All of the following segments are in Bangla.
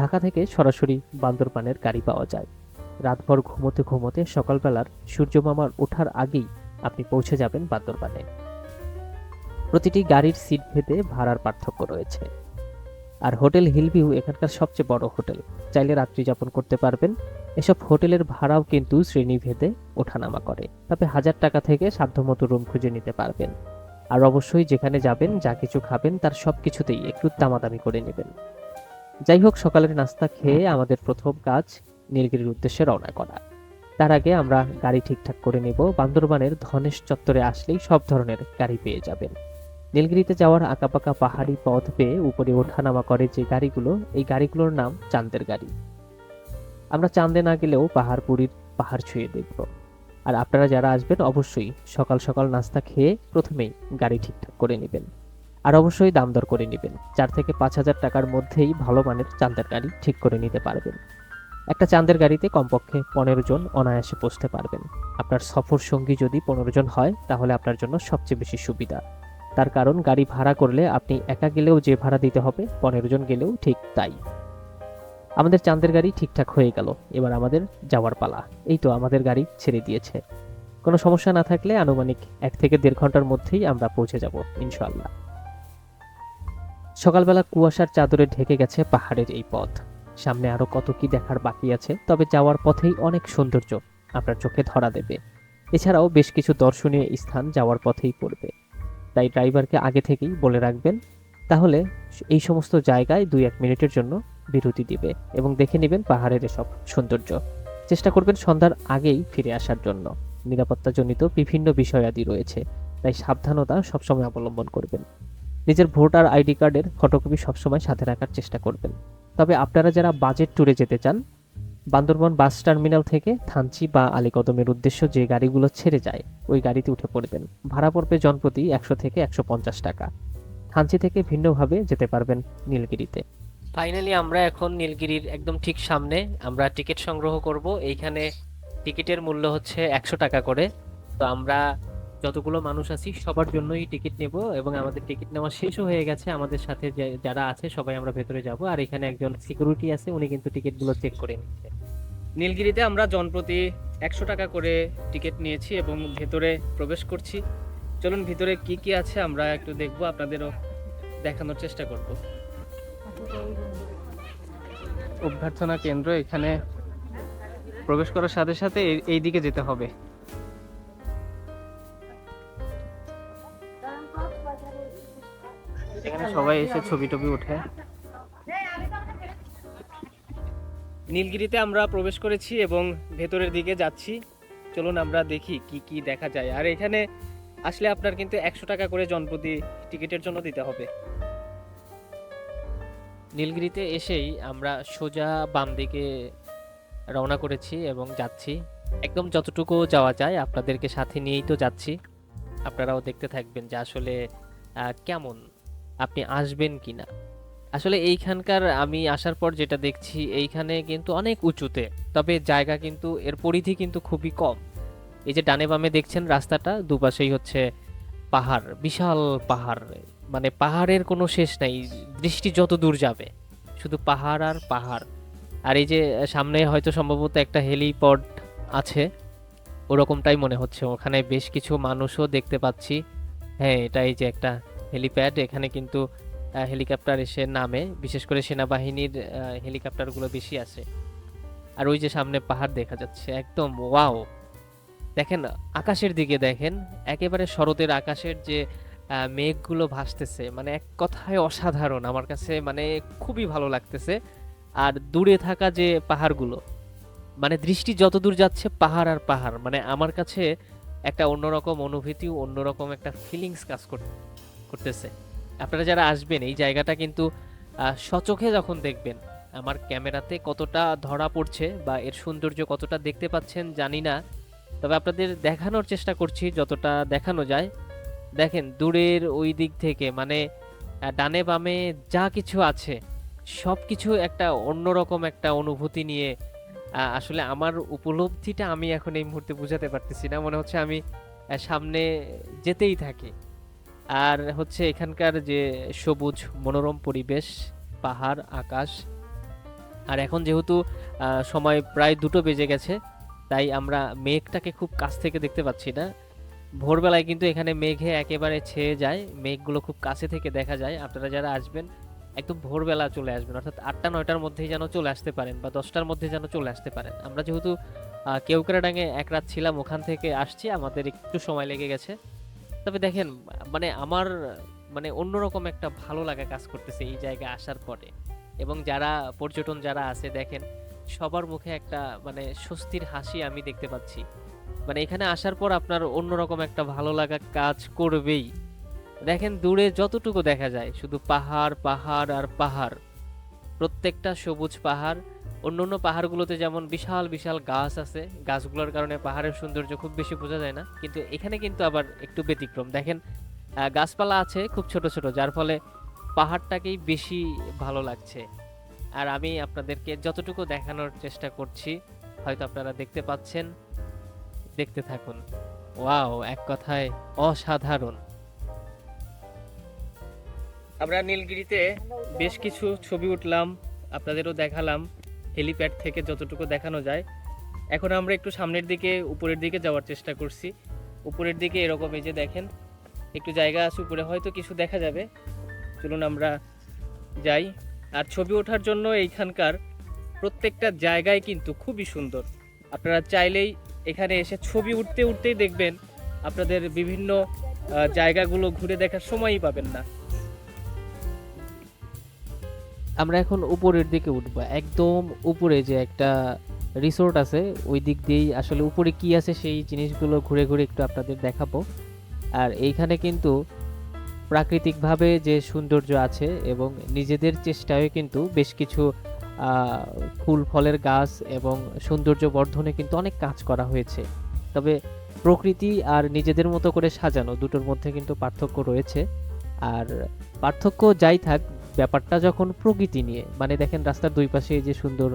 ঢাকা থেকে সরাসরি বান্দরবানের গাড়ি পাওয়া যায়। রাতভর ঘুমোতে ঘুমোতে সকালবেলার সূর্যমামার ওঠার আগেই আপনি পৌঁছে যাবেন বান্দরবানে। প্রতিটি গাড়ির সিট ভেদে ভাড়ার পার্থক্য রয়েছে। আর হোটেল হিলভিউ এখানকার সবচেয়ে বড় হোটেল। চাইলে রাত্রি যাপন করতে পারবেন। এসব হোটেলের ভাড়াও কিন্তু শ্রেণীভেদে ওঠানামা করে। তবে হাজার টাকা থেকে সাধ্যমতো রুম খুঁজে নিতে পারবেন। আর অবশ্যই যেখানে যাবেন, যা কিছু খাবেন, তার সব কিছুতেই একটু দামাদামি করে নেবেন। যাই হোক সকালের নাস্তা খেয়ে আমাদের প্রথম কাজ নীলগিরির উদ্দেশ্যে রওনা করা। তার আগে আমরা গাড়ি ঠিকঠাক করে নেব। বান্দরবানের ধনেশ চত্বরে আসলেই সব ধরনের গাড়ি পেয়ে যাবেন। নীলগিরিতে যাওয়ার আঁকাপাকা পাহাড়ি পথ পেয়ে উপরে ওঠানামা করে যে গাড়িগুলো, এই গাড়িগুলোর নাম চান্দের গাড়ি। আমরা চান্দে না গেলেও পাহাড়পুরীর পাহাড় ছুঁয়ে দেখব। আর আপনারা যারা আসবেন, অবশ্যই সকাল সকাল নাস্তা খেয়ে প্রথমেই গাড়ি ঠিকঠাক করে নেবেন। আর অবশ্যই দাম দর করে নেবেন। চার থেকে পাঁচ হাজার টাকার মধ্যেই ভালো মানের চান্দের গাড়ি ঠিক করে নিতে পারবেন। একটা চান্দের গাড়িতে কমপক্ষে পনেরো জন অনায়াসে পৌঁছতে পারবেন। আপনার সফর সঙ্গী যদি পনেরো জন হয়, তাহলে আপনার জন্য সবচেয়ে বেশি সুবিধা। তার কারণ, গাড়ি ভাড়া করলে আপনি একা গেলেও যে ভাড়া দিতে হবে, পনেরো জন গেলেও ঠিক তাই। আমাদের চাঁদের গাড়ি ঠিকঠাক হয়ে গেল। এবার আমাদের যাওয়ার পালা। এই তো আমাদের গাড়ি ছেড়ে দিয়েছে। কোনো সমস্যা না থাকলে আনুমানিক এক থেকে দেড় ঘণ্টার মধ্যেই আমরা পৌঁছে যাব ইনশাল্লাহ সকালবেলা কুয়াশার চাদরে ঢেকে গেছে পাহাড়ের এই পথ। সামনে আরও কত কি দেখার বাকি আছে, তবে যাওয়ার পথেই অনেক সৌন্দর্য আপনার চোখে ধরা দেবে। এছাড়াও বেশ কিছু দর্শনীয় স্থান যাওয়ার পথেই পড়বে। তাই ড্রাইভারকে আগে থেকেই বলে রাখবেন, তাহলে এই সমস্ত জায়গায় দুই এক মিনিটের জন্য বিরতি দিবে এবং দেখে নেবেন পাহাড়ের এসব সৌন্দর্য। চেষ্টা করবেন সন্ধ্যার আগেই ফিরে আসার জন্য। নিরাপত্তাজনিত বিভিন্ন বিষয়াদি রয়েছে, তাই সাবধানতা সবসময় অবলম্বন করবেন। নিজের ভোটার আইডি কার্ডের ফটোকপি সবসময় সাথে রাখার চেষ্টা করবেন। তবে আপনারা যারা বাজেট ট্যুরে যেতে চান, বান্দরবন বাস টার্মিনাল থেকে থানচি বা আলীকদমের উদ্দেশ্য যে গাড়িগুলো ছেড়ে যায়, ওই গাড়িতে উঠে পড়বেন। ভাড়া পড়বে জনপ্রতি একশো থেকে একশো পঞ্চাশ টাকা। থানচি থেকে ভিন্নভাবে যেতে পারবেন নীলগিরিতে। ফাইনালি আমরা এখন নীলগিরির একদম ঠিক সামনে আমরা টিকিট সংগ্রহ করব। এইখানে টিকিটের মূল্য হচ্ছে একশো টাকা করে। তো আমরা যতগুলো মানুষ আছি, সবার জন্যই টিকিট নেব এবং আমাদের টিকিট নেওয়া শেষও হয়ে গেছে। আমাদের সাথে যারা আছে, সবাই আমরা ভেতরে যাব। আর এখানে একজন সিকিউরিটি আছে, উনি কিন্তু টিকিটগুলো চেক করে নিচ্ছে। নীলগিরিতে আমরা জনপ্রতি একশো টাকা করে টিকিট নিয়েছি এবং ভেতরে প্রবেশ করছি। চলুন ভিতরে কি কি আছে আমরা একটু দেখব, আপনাদেরও দেখানোর চেষ্টা করব। অভ্যর্থনা কেন্দ্র এখানে প্রবেশ করার সাথে সাথে এই- দিকে যেতে হবে। এখানে সবাই এসে ছবি টবি ওঠে। নীলগিরিতে আমরা প্রবেশ করেছি এবং ভেতরের দিকে যাচ্ছি। চলুন আমরা দেখি কি কি দেখা যায়। আর এখানে আসলে আপনার কিন্তু একশো টাকা করে জনপ্রতি টিকিটের জন্য দিতে হবে। নীলগিরিতে এসেই আমরা সোজা বাম দিকে রওনা করেছি এবং যাচ্ছি। একদম যতটুকু যাওয়া যায় আপনাদেরকে সাথে নিয়েই তো যাচ্ছি। আপনারাও দেখতে থাকবেন যে আসলে কেমন আপনি আসবেন কি না আসলে এইখানকার আমি আসার পর যেটা দেখছি, এইখানে কিন্তু অনেক উঁচুতে, তবে জায়গা কিন্তু, এর পরিধি কিন্তু খুবই কম। এই যে ডানে বামে দেখছেন রাস্তাটা, দুপাশেই হচ্ছে পাহাড়, বিশাল পাহাড়। মানে পাহাড়ের কোনো শেষ নাই, দৃষ্টি যত দূর যাবে, শুধু পাহাড় আর পাহাড়। আর এই যে সামনে হয়তো সম্ভবত একটা হেলিপড আছে, ওরকমটাই মনে হচ্ছে। ওখানে বেশ কিছু মানুষও দেখতে পাচ্ছি। হ্যাঁ এটা এই যে একটা হেলিপ্যাড, এখানে কিন্তু হেলিকপ্টার এসে নামে। বিশেষ করে সেনাবাহিনীর হেলিকপ্টারগুলো বেশি আছে। আর ওই যে সামনে পাহাড় দেখা যাচ্ছে, একদম ওয়াও। দেখেন, আকাশের দিকে দেখেন, একেবারে শরতের আকাশের যে মেঘগুলো ভাসতেছে মানে এক কথায় অসাধারণ। আমার কাছে মানে খুবই ভালো লাগতেছে। আর দূরে থাকা যে পাহাড়গুলো মানে দৃষ্টি যত দূর যাচ্ছে পাহাড় আর পাহাড় মানে আমার কাছে একটা অন্যরকম অনুভূতি, অন্যরকম একটা ফিলিংস কাজ কর- করতেছে। আপনারা যারা আসবেন, এই জায়গাটা কিন্তু সচোখে যখন দেখবেন, আমার ক্যামেরাতে কতটা ধরা পড়ছে বা এর সৌন্দর্য কতটা দেখতে পাচ্ছেন, জানি না। তবে আপনাদের দেখানোর চেষ্টা করছি, যতটা দেখানো যায়। দেখেন, দূরের ওই দিক থেকে মানে ডানে বামে যা কিছু আছে সব কিছু একটা অন্যরকম একটা অনুভূতি নিয়ে আসলে আমার উপলব্ধিটা আমি এখন এই মুহূর্তে বুঝাতে পারতেছি না। মনে হচ্ছে আমি সামনে যেতেই থাকি। আর হচ্ছে এখানকার যে সবুজ মনোরম পরিবেশ পাহাড় আকাশ আর এখন যেহেতু সময় প্রায় দুটো বেজে গেছে তাই আমরা মেঘটাকে খুব কাছ থেকে দেখতে পাচ্ছি না। ভোরবেলায় কিন্তু এখানে মেঘে একেবারে ছেয়ে যায় মেঘগুলো খুব কাছে থেকে দেখা যায়। আপনারা যারা আসবেন একদম ভোরবেলা চলে আসবেন অর্থাৎ আটটা নয়টার মধ্যেই যেন চলে আসতে পারেন বা দশটার মধ্যে যেন চলে আসতে পারেন। আমরা যেহেতু আহ, কেউকড়াডাঙ্গে এক রাত ছিলাম ওখান থেকে আসছি আমাদের একটু সময় লেগে গেছে। তবে দেখেন মানে আমার মানে অন্যরকম একটা ভালো লাগা কাজ করতেছে এই জায়গায় আসার পরে। এবং যারা, পর্যটন যারা আছে, দেখেন, সবার মুখে একটা মানে স্বস্তির হাসি আমি দেখতে পাচ্ছি। মানে এখানে আসার পর আপনার অন্যরকম একটা ভালো লাগা কাজ করবেই। দেখেন, দূরে যতটুকু দেখা যায়, শুধু পাহাড় পাহাড় আর পাহাড়। প্রত্যেকটা সবুজ পাহাড় অন্য অন্য পাহাড়গুলোতে যেমন বিশাল বিশাল গাছ আছে, গাছগুলোর কারণে পাহাড়ের সৌন্দর্য খুব বেশি বোঝা যায় না। কিন্তু এখানে কিন্তু আবার একটু ব্যতিক্রম। দেখেন গাছপালা আছে খুব ছোট ছোট, যার ফলে পাহাড়টাকেই বেশি ভালো লাগছে। আর আমি আপনাদেরকে যতটুকু দেখানোর চেষ্টা করছি, হয়তো আপনারা দেখতে পাচ্ছেন, দেখতে থাকুন। ওয়াও, এক কথায় অসাধারণ। আমরা নীলগিরিতে বেশ কিছু ছবি উঠলাম, আপনাদেরও দেখালাম। হেলিপ্যাড থেকে যতটুকু দেখানো যায়। এখন আমরা একটু সামনের দিকে, উপরের দিকে যাওয়ার চেষ্টা করছি। উপরের দিকে এরকম এই যে দেখেন, একটু জায়গা আছে উপরে, হয়তো কিছু দেখা যাবে। চলুন আমরা যাই। আর ছবি ওঠার জন্য এইখানকার প্রত্যেকটা জায়গায় কিন্তু খুবই সুন্দর। আপনারা চাইলেই এখানে এসে ছবি উঠতে উঠতেই দেখবেন, আপনাদের বিভিন্ন জায়গাগুলো ঘুরে দেখার সময়ই পাবেন না। আমরা এখন উপরের দিকে উঠবো। একদম উপরে যে একটা রিসোর্ট আছে, ওই দিক দিয়েই আসলে উপরে কি আছে সেই জিনিসগুলো ঘুরে ঘুরে একটু আপনাদের দেখাবো। আর এইখানে কিন্তু প্রাকৃতিকভাবে যে সৌন্দর্য আছে এবং নিজেদের চেষ্টায় কিন্তু বেশ কিছু ফুল, ফলের গাছ এবং সৌন্দর্য বর্ধনে কিন্তু অনেক কাজ করা হয়েছে। তবে প্রকৃতি আর নিজেদের মতো করে সাজানো দুটোর মধ্যে কিন্তু পার্থক্য রয়েছে। আর পার্থক্য যাই থাক ব্যাপারটা যখন প্রকৃতি নিয়ে মানে দেখেন রাস্তার দুই পাশে যে সুন্দর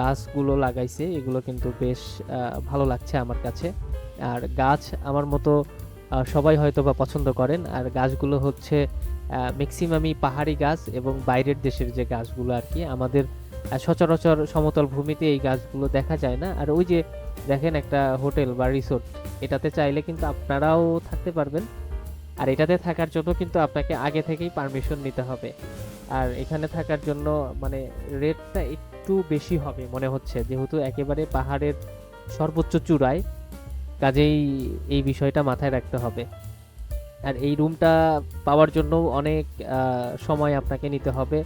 গাছগুলো লাগাইছে, এগুলো কিন্তু বেশ ভালো লাগছে আমার কাছে। আর গাছ আমার মতো সবাই হয়তো বা পছন্দ করেন। আর গাছগুলো হচ্ছে ম্যাক্সিমামই পাহাড়ি গাছ এবং বাইরের দেশের যে গাছগুলো আর কি, আমাদের সচরাচর সমতল ভূমিতে এই গাছগুলো দেখা যায় না। আর ওই যে দেখেন একটা হোটেল বা রিসোর্ট, এটাতে চাইলে কিন্তু আপনারাও থাকতে পারবেন। আর এটাতে থাকার জন্য কিন্তু আপনাকে আগে থেকেই পারমিশন নিতে হবে। আর এখানে থাকার জন্য মানে রেটটা একটু বেশি হবে মনে হচ্ছে। যেহেতু একেবারে পাহাড়ের সর্বোচ্চ চূড়ায়, কাজেই এই বিষয়টা মাথায় রাখতে হবে। আর এই রুমটা পাওয়ার জন্য অনেক সময় আপনাকে নিতে হবে।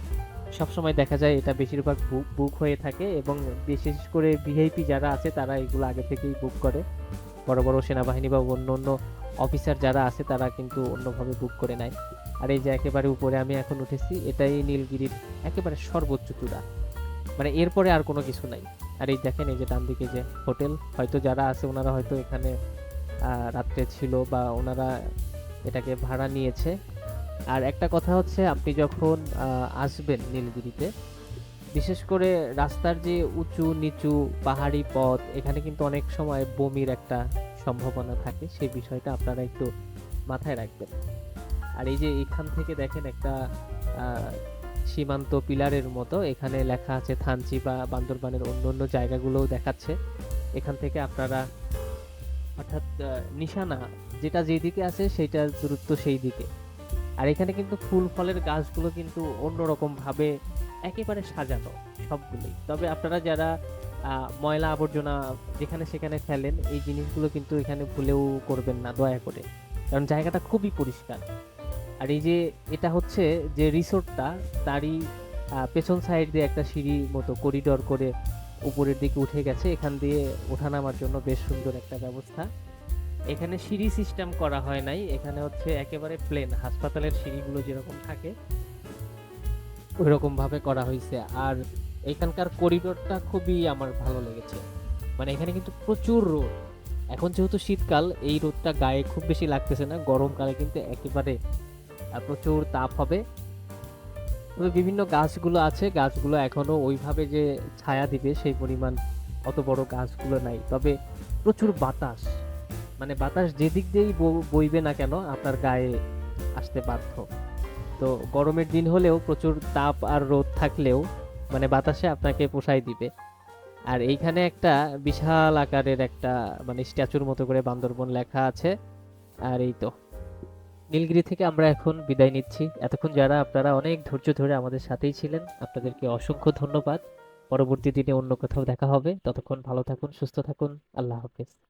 সব সময় দেখা যায় এটা বেশিরভাগ বুক বুক হয়ে থাকে এবং বিশেষ করে ভিআইপি যারা আছে তারা এগুলো আগে থেকেই বুক করে। বড় বড় সেনাবাহিনী বা অন্য অন্য অফিসার যারা আছে, তারা কিন্তু অন্যভাবে বুক করে নেয়। আর এই যে একেবারে উপরে আমি এখন উঠেছি, এটাই নীলগিরির একেবারে সর্বোচ্চ চূড়া। মানে এরপরে আর কোনো কিছু নাই। আর এই দেখেন, এই যে ডান দিকে যে হোটেল, হয়তো যারা আছে ওনারা হয়তো এখানে রাত্রে ছিল বা ওনারা এটাকে ভাড়া নিয়েছে। আর একটা কথা হচ্ছে, আপনি যখন আসবেন নীলগিরিতে বিশেষ করে রাস্তার যে উঁচু, নিচু, পাহাড়ি পথ, এখানে কিন্তু অনেক সময় বমির একটা সম্ভাবনা থাকে। সেই বিষয়টা আপনারা একটু মাথায় রাখবেন। আর এই যে এখান থেকে দেখেন একটা সীমান্ত পিলারের মতো, এখানে লেখা আছে থানচি বা বান্দরবানের অন্য অন্য জায়গাগুলোও দেখাচ্ছে। এখান থেকে আপনারা অর্থাৎ নিশানা যেটা যেদিকে আছে সেইটার দূরত্ব সেই দিকে। আর এখানে কিন্তু ফুল ফলের গাছগুলো কিন্তু অন্যরকম ভাবে একেবারে সাজানো সবগুলোই। তবে আপনারা যারা ময়লা আবর্জনা যেখানে সেখানে ফেলেন, এই জিনিসগুলো কিন্তু এখানে ভুলেও করবেন না, দয়া করে। কারণ জায়গাটা খুবই পরিষ্কার। আর এই যে এটা হচ্ছে যে রিসোর্টটা, তারই পেছন সাইড দিয়ে একটা সিঁড়ি মতো করিডর করে উপরের দিকে উঠে গেছে। এখান দিয়ে ওঠানামার জন্য বেশ সুন্দর একটা ব্যবস্থা। এখানে সিঁড়ি সিস্টেম করা হয় নাই। এখানে হচ্ছে একেবারে প্লেন হাসপাতালের সিঁড়িগুলো যেরকম থাকে ওই রকম ভাবে করা হয়েছে আর এখানকার করিডোরটা খুবই আমার ভালো লেগেছে। মানে এখানে কিন্তু প্রচুর রোদ এখন যেহেতু শীতকাল, এই রোদটা গায়ে খুব বেশি লাগতেছে না। গরমকালে কিন্তু একেবারে প্রচুর তাপ হবে। তবে বিভিন্ন গাছগুলো আছে। গাছগুলো এখনও ওইভাবে যে ছায়া দিবে, সেই পরিমাণ অত বড় গাছগুলো নাই। তবে প্রচুর বাতাস। মানে বাতাস যেদিক দিয়েই বইবে না কেন, আপনার গায়ে আসতে বাধ্য। তো গরমের দিন হলেও প্রচুর তাপ আর রোদ থাকলেও মানে বাতাসে আপনাকে পোষায় দিবে। আর এইখানে একটা বিশাল আকারের একটা মানে স্ট্যাচুর মতো করে বান্দরবন লেখা আছে। আর এই তো, নীলগিরি থেকে আমরা এখন বিদায় নিচ্ছি। এতক্ষণ যারা, আপনারা অনেক ধৈর্য ধরে আমাদের সাথেই ছিলেন। আপনাদেরকে অসংখ্য ধন্যবাদ। পরবর্তী দিনে অন্য কোথাও দেখা হবে। ততক্ষণ ভালো থাকুন, সুস্থ থাকুন। আল্লাহ হাফেজ।